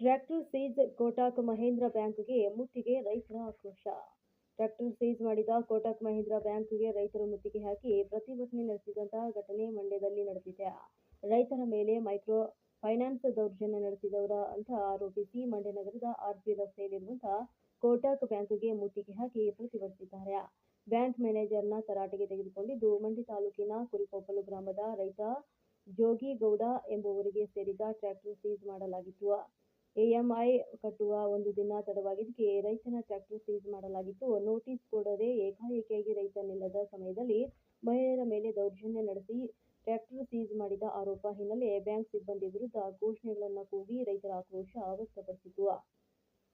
Tractor seize Kotak Mahendra ಬ್ಯಾಂಕ್ಗೆ ಮುತ್ತಿಗೆ ರೈತರ ಆಕ್ರೋಶ. ಟ್ರ್ಯಾಕ್ಟರ್ ಸೀಜ್ ಮಾಡಿದ ಕೋಟಕ್ ಮಹೇಂದ್ರ ಬ್ಯಾಂಕ್ಗೆ ರೈತರು ಮುತ್ತಿಗೆ ಹಾಕಿ ಪ್ರತಿಭಟನೆ ನಡೆಸಿದಂತಹ ಘಟನೆ ಮಂಡ್ಯದಲ್ಲಿ ನಡೆದಿದೆ. ರೈತರ ಮೇಲೆ ಮೈಕ್ರೋ ಫೈನಾನ್ಸ್ ದೌರ್ಜನ್ಯ ನಡೆಸಿದವರ ಅಂತ ಆರೋಪಿಸಿ ಮಂಡ್ಯ ನಗರದ ಆರ್ಪಿ ರಸ್ತೆಯಲ್ಲಿರುವಂತಹ ಕೋಟಕ್ ಬ್ಯಾಂಕ್ಗೆ ಮುತ್ತಿಗೆ ಹಾಕಿ ಪ್ರತಿಭಟಿಸಿದ್ದಾರೆ. ಬ್ಯಾಂಕ್ ಮ್ಯಾನೇಜರ್ನ ತರಾಟೆಗೆ ತೆಗೆದುಕೊಂಡಿದ್ದು, ಮಂಡ್ಯ ತಾಲೂಕಿನ ಕುರಿಕೊಪ್ಪಲು ಗ್ರಾಮದ ರೈತ ಜೋಗಿಗೌಡ ಎಂಬುವರಿಗೆ ಸೇರಿದ ಟ್ರ್ಯಾಕ್ಟರ್ ಸೀಜ್ ಮಾಡಲಾಗಿತ್ತು. ಎಎಂಐ ಕಟ್ಟುವ ಒಂದು ದಿನ ತಡವಾಗಿದ್ದಕ್ಕೆ ರೈತನ ಟ್ರ್ಯಾಕ್ಟರ್ ಸೀಜ್ ಮಾಡಲಾಗಿತ್ತು. ನೋಟಿಸ್ ಕೊಡದೆ ಏಕಾಏಕಿಯಾಗಿ ರೈತ ನಿಲ್ಲದ ಸಮಯದಲ್ಲಿ ಮಹಿಳೆಯರ ಮೇಲೆ ದೌರ್ಜನ್ಯ ನಡೆಸಿ ಟ್ರ್ಯಾಕ್ಟರ್ ಸೀಜ್ ಮಾಡಿದ ಆರೋಪ ಹಿನ್ನೆಲೆ ಬ್ಯಾಂಕ್ ಸಿಬ್ಬಂದಿ ವಿರುದ್ಧ ಘೋಷಣೆಗಳನ್ನು ಕೂಗಿ ರೈತರ ಆಕ್ರೋಶ ವ್ಯಕ್ತಪಡಿಸಿತು.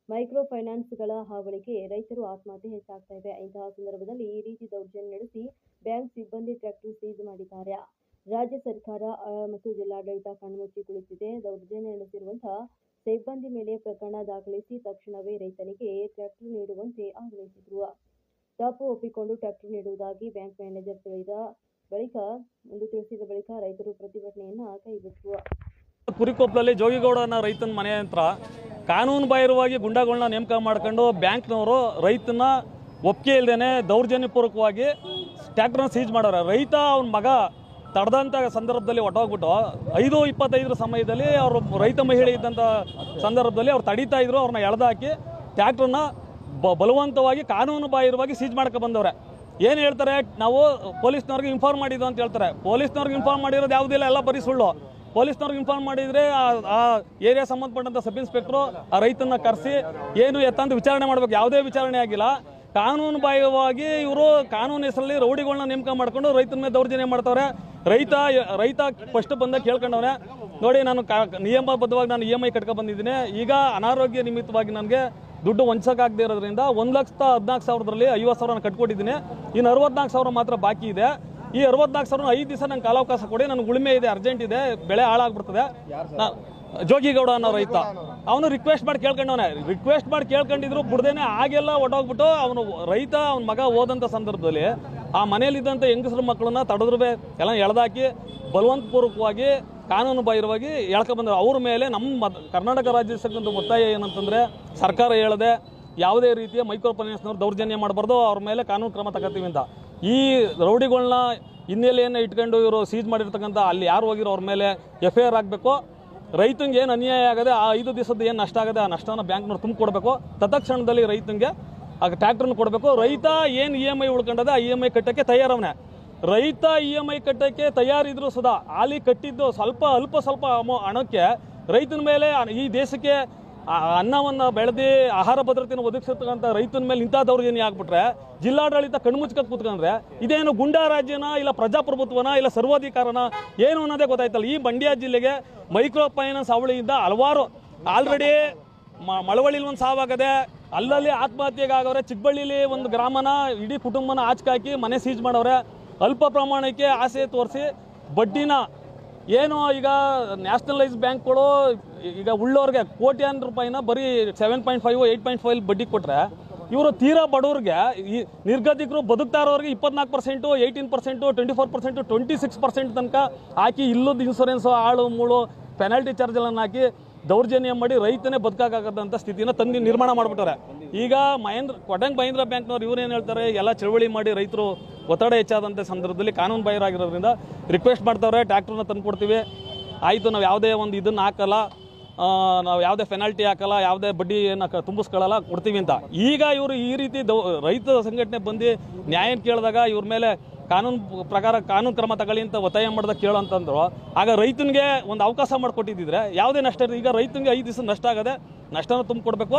ಮೈಕ್ರೋ ಫೈನಾನ್ಸ್ಗಳ ಹಾವಳಿಗೆ ರೈತರು ಆತ್ಮಹತ್ಯೆ ಹೆಚ್ಚಾಗ್ತಾ ಇದೆ ಇಂತಹ ಸಂದರ್ಭದಲ್ಲಿ ಈ ರೀತಿ ದೌರ್ಜನ್ಯ ನಡೆಸಿ ಬ್ಯಾಂಕ್ ಸಿಬ್ಬಂದಿ ಟ್ರ್ಯಾಕ್ಟರ್ ಸೀಜ್ ಮಾಡಿದ್ದಾರೆ. ರಾಜ್ಯ ಸರ್ಕಾರ ಮತ್ತು ಜಿಲ್ಲಾಡಳಿತ ಕಣ್ಮುಚ್ಚಿ ಕುಳಿತಿದೆ. ದೌರ್ಜನ್ಯ ನಡೆಸಿರುವಂತಹ ಸಿಬ್ಬಂದಿ ಮೇಲೆ ಪ್ರಕರಣ ದಾಖಲಿಸಿ ತಕ್ಷಣವೇ ರೈತನಿಗೆ ಟ್ರ್ಯಾಕ್ಟರ್ ನೀಡುವಂತೆ ಆಗ್ರಹಿಸಿದರು. ತಪ್ಪು ಒಪ್ಪಿಕೊಂಡು ಟ್ರ್ಯಾಕ್ಟರ್ ನೀಡುವುದಾಗಿ ಬ್ಯಾಂಕ್ ಮ್ಯಾನೇಜರ್ ತಿಳಿದ ಬಳಿಕ ಎಂದು ತಿಳಿಸಿದ ಬಳಿಕ ರೈತರು ಪ್ರತಿಭಟನೆಯನ್ನ ಕೈಬಿಟ್ಟರು ಕುರಿಕೊಪ್ಪಲಲ್ಲಿ ಜೋಗಿಗೌಡ ಅನ್ನೋ ರೈತನ ಮನೆ ಹತ್ರ ಕಾನೂನು ಬಾಹಿರವಾಗಿ ಗುಂಡಾಗಳನ್ನ ನೇಮಕ ಮಾಡ್ಕೊಂಡು ಬ್ಯಾಂಕ್ನವರು ರೈತನ ಒಪ್ಪಿಗೆ ಇಲ್ದೇನೆ ದೌರ್ಜನ್ಯಪೂರ್ವಕವಾಗಿ ಟ್ರ್ಯಾಕ್ಟರ್ನ ಸೀಜ್ ಮಾಡೋರ. ರೈತ ಅವನ ಮಗ ತಡೆದಂಥ ಸಂದರ್ಭದಲ್ಲಿ ಹೊಟ್ಟೋಗ್ಬಿಟ್ಟು ಐದು ಇಪ್ಪತ್ತೈದರ ಸಮಯದಲ್ಲಿ ಅವರು ರೈತ ಮಹಿಳೆ ಇದ್ದಂಥ ಸಂದರ್ಭದಲ್ಲಿ ಅವ್ರು ತಡೀತಾ ಇದ್ರು, ಅವ್ರನ್ನ ಎಳೆದಾಕಿ ಟ್ಯಾಕ್ಟ್ರನ್ನ ಬ, ಬಲವಂತವಾಗಿ ಕಾನೂನು ಬಾಹಿರವಾಗಿ ಸೀಜ್ ಮಾಡ್ಕೊ ಬಂದವ್ರೆ. ಏನು ಹೇಳ್ತಾರೆ? ನಾವು ಪೊಲೀಸ್ನವ್ರಿಗೆ ಇನ್ಫಾರ್ಮ್ ಮಾಡಿದ್ದು ಅಂತ ಹೇಳ್ತಾರೆ. ಪೊಲೀಸ್ನವ್ರಿಗೆ ಇನ್ಫಾರ್ಮ್ ಮಾಡಿರೋದು ಯಾವುದಿಲ್ಲ ಎಲ್ಲ ಬರೀ ಸುಳ್ಳು. ಪೊಲೀಸ್ನವ್ರಿಗೆ ಇನ್ಫಾರ್ಮ್ ಮಾಡಿದರೆ ಆ- ಆ ಏರಿಯಾ ಸಂಬಂಧಪಟ್ಟಂಥ ಸಬ್ ಇನ್ಸ್ಪೆಕ್ಟ್ರು ಆ ರೈತನ ಕರೆಸಿ ಏನು ಎತ್ತ ಅಂತ ವಿಚಾರಣೆ ಮಾಡಬೇಕು, ಯಾವುದೇ ವಿಚಾರಣೆ ಆಗಿಲ್ಲ. ಕಾನೂನು ಬಾಹ್ಯವಾಗಿ ಇವರು ಕಾನೂನು ಹೆಸರಲ್ಲಿ ರೌಡಿಗಳನ್ನ ನೇಮಕ ಮಾಡ್ಕೊಂಡು ರೈತನ ಮೇಲೆ ದೌರ್ಜನ್ಯ ಮಾಡ್ತಾವ್ರೆ. ರೈತ ರೈತ ಫಸ್ಟ್ ಬಂದಾಗ ಕೇಳ್ಕೊಂಡವ್ರೆ ನೋಡಿ ನಾನು ನಿಯಮಬದ್ಧವಾಗಿ ನಾನು ಇ ಎಂ ಐ ಕಟ್ಕೊ ಬಂದಿದ್ದೀನಿ. ಈಗ ಅನಾರೋಗ್ಯ ನಿಮಿತ್ತವಾಗಿ ನನಗೆ ದುಡ್ಡು ವಂಚಕಾಗದೇ ಇರೋದ್ರಿಂದ ಒಂದು ಲಕ್ಷದ ಹದಿನಾಲ್ಕು ಸಾವಿರದಲ್ಲಿ ಐವತ್ತು ಸಾವಿರ ನಾನು ಕಟ್ಕೊಟ್ಟಿದ್ದೀನಿ. ಇನ್ನು ಅರವತ್ನಾಲ್ಕು ಸಾವಿರ ಮಾತ್ರ ಬಾಕಿ ಇದೆ. ಈ ಅರವತ್ನಾಲ್ಕು ಸಾವಿರ ಐದು ದಿವಸ ನಂಗೆ ಕಾಲಾವಕಾಶ ಕೊಡಿ. ನನಗೆ ಉಳಿಮೆ ಇದೆ ಅರ್ಜೆಂಟ್ ಇದೆ ಬೆಳೆ ಹಾಳಾಗ್ಬಿಡ್ತದೆ. ನಾ- ಜೋಗಿಗೌಡ ಅನ್ನೋ ರೈತ. ಅವನು ರಿಕ್ವೆಸ್ಟ್ ಮಾಡಿ ಕೇಳ್ಕೊಂಡವನೆ. ರಿಕ್ವೆಸ್ಟ್ ಮಾಡಿ ಕೇಳ್ಕೊಂಡಿದ್ರು ಬಿಡ್ದೇನೆ ಆಗೆಲ್ಲ ಒಟ್ಟೋಗ್ಬಿಟ್ಟು ಅವನು ರೈತ, ಅವನ ಮಗ ಹೋದಂಥ ಸಂದರ್ಭದಲ್ಲಿ ಆ ಮನೆಯಲ್ಲಿದ್ದಂಥ ಹೆಂಗಸರು ಮಕ್ಕಳನ್ನ ತಡೆದ್ರು ಎಲ್ಲ ಎಳೆದಾಕಿ ಬಲವಂತಪೂರ್ವಕವಾಗಿ ಕಾನೂನು ಬಾಹಿರವಾಗಿ ಎಳ್ಕೊಂಡ್ಬಂದ್ರು ಅವ್ರ ಮೇಲೆ ನಮ್ಮ ಕರ್ನಾಟಕ ರಾಜ್ಯ ಸರ್ಕಾರದ ಒತ್ತಾಯ ಏನಂತಂದರೆ ಸರ್ಕಾರ ಹೇಳದೆ ಯಾವುದೇ ರೀತಿಯ ಮೈಕ್ರೋ ಫೈನಾನ್ಸ್ನವ್ರು ದೌರ್ಜನ್ಯ ಮಾಡಬಾರ್ದು, ಅವ್ರ ಮೇಲೆ ಕಾನೂನು ಕ್ರಮ ತಗೋತೀವಿ ಅಂತ. ಈ ರೌಡಿಗಳನ್ನ ಹಿನ್ನೆಲೆಯನ್ನು ಇಟ್ಕೊಂಡು ಇವರು ಸೀಜ್ ಮಾಡಿರ್ತಕ್ಕಂಥ ಅಲ್ಲಿ ಯಾರು ಹೋಗಿರೋ ಅವ್ರ ಮೇಲೆ ಎಫ್ ಆರ್ ಆಗಬೇಕು ರೈತಂಗೆ ಏನು ಅನ್ಯಾಯ ಆಗದೆ ಆ ಐದು ದಿವಸದ ಏನು ನಷ್ಟ ಆಗದೆ ಆ ನಷ್ಟನ ಬ್ಯಾಂಕ್ನವ್ರು ತುಂಬಿಕೊಡ್ಬೇಕು. ತತ್ಕ್ಷಣದಲ್ಲಿ ರೈತನಿಗೆ ಆಗ ಟ್ರ್ಯಾಕ್ಟರ್ನ ಕೊಡಬೇಕು. ರೈತ ಏನು ಇ ಎಂ ಐ ಉಳ್ಕೊಂಡದ ಆ ಇ ಎಂ ಐ ಕಟ್ಟೋಕ್ಕೆ ತಯಾರವನೇ. ರೈತ ಇ ಎಂ ಐ ಕಟ್ಟೋಕ್ಕೆ ತಯಾರಿದ್ರು ಸದಾ. ಆಲಿ ಕಟ್ಟಿದ್ದು ಸ್ವಲ್ಪ, ಅಲ್ಪ ಸ್ವಲ್ಪ ಹಣಕ್ಕೆ ರೈತನ ಮೇಲೆ ಈ ದೇಶಕ್ಕೆ ಆ ಅನ್ನವನ್ನ ಬೆಳೆದಿ ಆಹಾರ ಭದ್ರತೆಯನ್ನು ಒದಗಿಸಿರ್ತಕ್ಕಂಥ ರೈತನ ಮೇಲೆ ಇಂಥ ದೌರ್ಜನ್ಯ ಆಗ್ಬಿಟ್ರೆ, ಜಿಲ್ಲಾಡಳಿತ ಕಣ್ಮುಚ್ಕಕ್ಕೆ ಕೂತ್ಕೊಂಡ್ರೆ, ಇದೇನು ಗುಂಡಾ ರಾಜ್ಯನ ಇಲ್ಲ ಪ್ರಜಾಪ್ರಭುತ್ವನ ಇಲ್ಲ ಸರ್ವಾಧಿಕಾರನ ಏನು ಅನ್ನೋದೇ ಗೊತ್ತಾಯ್ತಲ್ಲ. ಈ ಮಂಡ್ಯ ಜಿಲ್ಲೆಗೆ ಮೈಕ್ರೋ ಫೈನಾನ್ಸ್ ಅವಳಿಯಿಂದ ಹಲವಾರು ಆಲ್ರೆಡಿ ಮಳವಳ್ಳಿಲಿ ಒಂದು ಸಾವಾಗದೆ, ಅಲ್ಲಲ್ಲಿ ಆತ್ಮಹತ್ಯೆಗಾಗವ್ರೆ, ಚಿಕ್ಕಬಳ್ಳಿಲಿ ಒಂದು ಗ್ರಾಮನ ಇಡೀ ಕುಟುಂಬನ ಆಚಕಾಕಿ ಮನೆ ಸೀಜ್ ಮಾಡವ್ರೆ, ಅಲ್ಪ ಪ್ರಮಾಣಕ್ಕೆ ಆಸೆ ತೋರಿಸಿ ಬಡ್ಡಿನ ಏನು ಈಗ ನ್ಯಾಷನಲೈಸ್ ಬ್ಯಾಂಕ್ಗಳು ಈಗ ಉಳ್ಳೋರಿಗೆ ಕೋಟ್ಯಾನ್ ರೂಪಾಯಿನ ಬರೀ seven point five eight point five ಬಡ್ಡಿ ಕೊಟ್ಟರೆ ಇವರು ತೀರಾ ಬಡವ್ರಿಗೆ ಈ ನಿರ್ಗತಿಕರು ಬದುಕ್ತಾ ಇರೋರಿಗೆ ಇಪ್ಪತ್ನಾಲ್ಕು percent eighteen percent twenty four percent twenty six percent ತನಕ ಹಾಕಿ ಇಲ್ಲದ ಇನ್ಸೂರೆನ್ಸು ಆಳು ಮೂಳು ಪೆನಾಲ್ಟಿ ಚಾರ್ಜ್ಗಳನ್ನು ಹಾಕಿ ದೌರ್ಜನ್ಯ ಮಾಡಿ ರೈತನೇ ಬದುಕಾಗದಂಥ ಸ್ಥಿತಿನ ತಂದು ನಿರ್ಮಾಣ ಮಾಡಿಬಿಟ್ಟಾರೆ ಈಗ ಮಹೇಂದ್ರ, ಕೊಡಂಗ್ ಮಹೇಂದ್ರ ಬ್ಯಾಂಕ್ನವ್ರು ಇವ್ರು ಏನು ಹೇಳ್ತಾರೆ? ಎಲ್ಲ ಚಳವಳಿ ಮಾಡಿ ರೈತರು ಒತ್ತಡ ಹೆಚ್ಚಾದಂಥ ಸಂದರ್ಭದಲ್ಲಿ ಕಾನೂನು ಬಾಹಿರಾಗಿರೋದ್ರಿಂದ ರಿಕ್ವೆಸ್ಟ್ ಮಾಡ್ತಾವ್ರೆ, ಟ್ಯಾಕ್ಟ್ರನ್ನ ತಂದು ಕೊಡ್ತೀವಿ ಆಯಿತು, ನಾವು ಯಾವುದೇ ಒಂದು ಇದನ್ನು ಹಾಕಲ್ಲ ನಾವು ಯಾವುದೇ ಪೆನಾಲ್ಟಿ ಹಾಕಲ್ಲ, ಯಾವುದೇ ಬಡ್ಡಿ ಏನು ತುಂಬಿಸ್ಕೊಳ್ಳಲ್ಲ, ಕೊಡ್ತೀವಿ ಅಂತ. ಈಗ ಇವರು ಈ ರೀತಿ ರೈತ ಸಂಘಟನೆ ಬಂದು ನ್ಯಾಯ ಕೇಳಿದಾಗ ಇವ್ರ ಮೇಲೆ ಕಾನೂನು ಪ್ರಕಾರ ಕಾನೂನು ಕ್ರಮ ತಗೊಳ್ಳಿ ಅಂತ ಒತ್ತಾಯ ಮಾಡಿದಾಗ ಕೇಳು ಅಂತಂದ್ರು. ಆಗ ರೈತನಿಗೆ ಒಂದು ಅವಕಾಶ ಮಾಡಿಕೊಟ್ಟಿದ್ದಿದ್ರೆ, ಯಾವುದೇ ನಷ್ಟ ಈಗ ರೈತನಿಗೆ ಐದು ದಿವಸ ನಷ್ಟ ಆಗದೆ ನಷ್ಟನ ತುಂಬಿಕೊಡ್ಬೇಕು.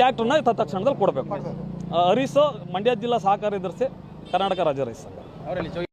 ಟ್ಯಾಕ್ಟ್ರನ್ನ ತತ್ಕ್ಷಣದಲ್ಲಿ ಕೊಡಬೇಕು. ಹರೀಸು ಮಂಡ್ಯ ಜಿಲ್ಲಾ ಸಹಕಾರ ಎದುರಿಸಿ ಕರ್ನಾಟಕ ರಾಜ್ಯ ಅವರಲ್ಲಿ